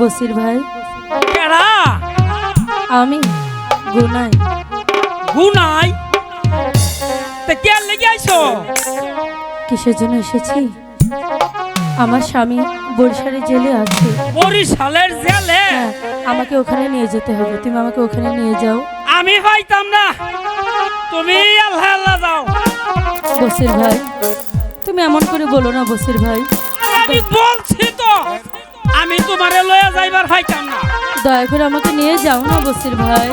বসির ভাই। কেডা? আমি গুনাই। গুনাই? তে কে লেগে আইছো? কিসের জন্য এসেছি? আমার স্বামী বরিশালে জেলে আছে। বরিশালের জেলে? হ্যাঁ আমাকে ওখানে নিয়ে যেতে হবে। তুমি আমাকে ওখানে নিয়ে যাও। আমি পাইতাম না। তুমি আল্লাহ আল্লাহ যাও। বসির ভাই তুমি এমন করে বলো না বসির ভাই। আমি বলছি তো। আমি তোমারে লয়ে যাইবার পাইতাম না। দয়া করে আমাকে নিয়ে যাও না বসির ভাই।